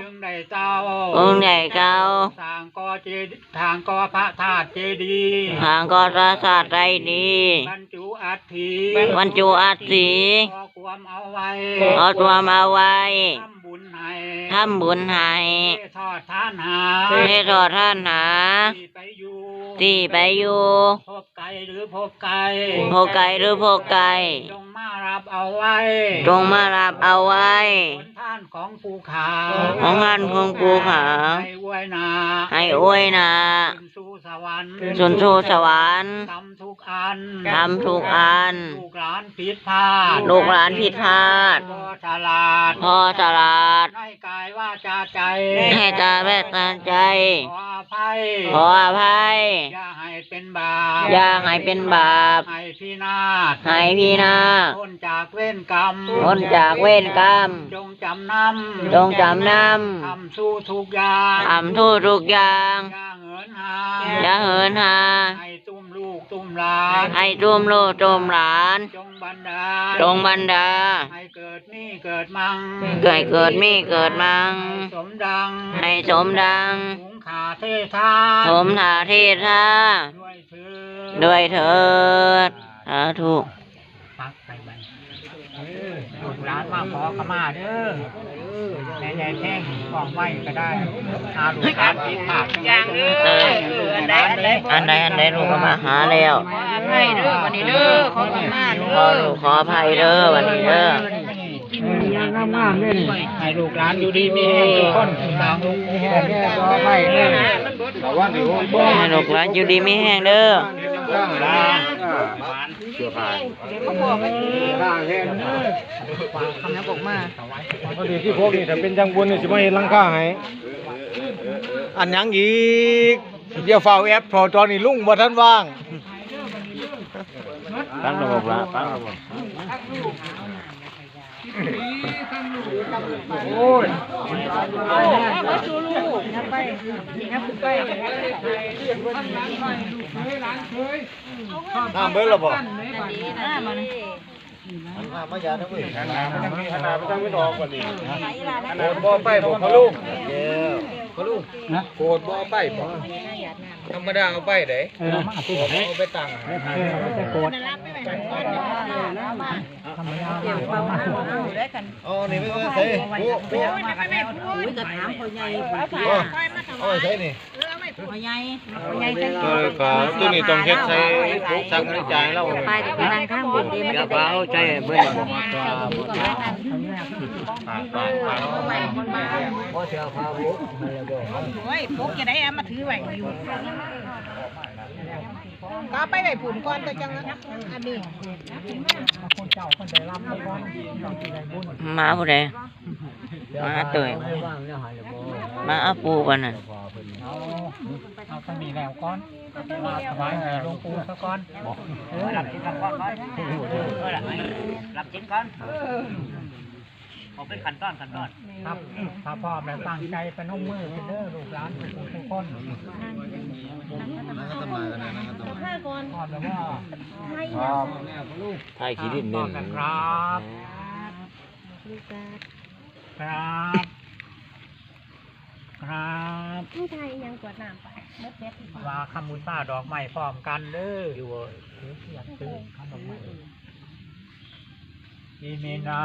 จึงได้เจ้าองค์ใหญ่เก่าสร้างก่อเจดีย์ทางก่อพระธาตุเจดีย์ทางก็รักษาใจดีบรรจุอัฐิบรรจุอัฐิขอความเอาไว้เอาตัวมาไว้ทำบุญให้ทำบุญให้เททอดทานหาให้ทอดท่านหาที่ไปอยู่ที่ไปอยู่พบไก่หรือพบไก่โพไก่หรือโพไก่จงมา รับเอาไว้จงมารับเอาไว้ ผลท่านของภูขาของงานของภูขา ให้อวยนาให้อวยนาขึ้นสู่สวรรค์สุนทูสวรรค์ทำทุกอันทำทุกอัน ลูกหลานผิดพลาดลูกหลานผิดพลาด พ่อฉลาดพอตลาดให้กายว่าจาใจให้ตาแม่ตาใจ ขออภัยขออภัยอย่าให้เป็นบาปอย่าให้เป็นบาป ให้ พินาศให้พี่นาศพ้นจากเวรกรรมพ้นจากเวรกรรม จงจำนำจงจำนทำสู้ทุกอย่างำทำทุกทุกอย่างอย่าเหินหาอย่าเหินหาให้ตุ้มลูกตุ้มหลานให้จุมโลกจุมหลาน จงบันดาลจงบรรดาให้เกิดนี่เกิดมังเกิดเกิดมีเกิดมังให้สมดังให้สมดังหุงขาเททานสมถาเทศาด้วยเถิ ดด้วยเถิดสาธุปักไปบันเออลูกหลานมาขอขมาเด้อแม่ใหญ่แท่งบอกไว้ก็ได้อาลูกหลานผิดพลาดอย่างเด้ออันใดอันใดอันใดอันใดลูกก็มาหาแล้วให้เด้อวันนี้เด้อขอขมาขอลูกขออภัยเด้อวันนี้เด้องามงามเลยให้ลูกหลานอยู่ดีมีแห้งทุกคนต่างลูกแห้งขอให้เด้อให้ลูกหลานอยู่ดีไม่แห้งเด้อ ข้างล่างเสื้อผ้าเดี๋ยวมาบอกกันอีกข้างแห้งคำนี้บอกมาพอดีที่พวกนี้ถ้าเป็นจังบุญนี่จะไม่ลังค่าให้อันยังอีกเดี๋ยวฝ่าแอปพอตอนนี้ลุงบ่ท่านว่างตั้งระบบละตั้งระบบ น้ำเบิดแล้วบ่มามาอย่านะเว้ยขนาดมันยังมีขนาดมันยังไม่ออกกว่านี้โกดบ่ไปบ่พะลุงเด้อพะลุงโกดบ่ไปบ่ ธรรมดาเอาไปเด้เออมาที่ไหนเอาไปตั้งเออจะโกรธธรรมดามามาอ๋อนี่ไม่ว่าใส่ปุ๊ปุ๊เอาไปใส่นี่ เออครับตัวนี้ต้องเฮ็ดใส่สังกระจายแล้วไปแต่เป็นนางข้างบนดีมันอย่าจะเบาใจเบิ่งโอ้ยพกจะได้เอามาถือไว้อยู่ก็ไปไว้ผุนก่อนแต่จังอันนี้คนเจ้าคนใจร่ำไม่ว่าต้องที่ไหนบุญมาผู้ใดมาเตยมาอาปูกันน่ะ เอาเอาตั้งนี้แล้วก่อนมาถวายหลวงปู่ซะก่อนเออรับชิ้นก่อนก่อนรับชิ้นก่อนเอาเป็นขันต้อนขันต้อนครับถ้าพ่อแม่ตั้งใจเป็นน้องมือเป็นเด้อลูกหลานทุกคนพ่อแบบว่าไทยขี้ดินพ่อเน้นกันครับ ครับครับ ผู้ ไทยยังกวดน้ำไปเม็ดเม็ดว่าคำมุซ่าดอกไม้พร้อมกันเด้ออยู่อยากซื้อคำดอกไม้อีเมนา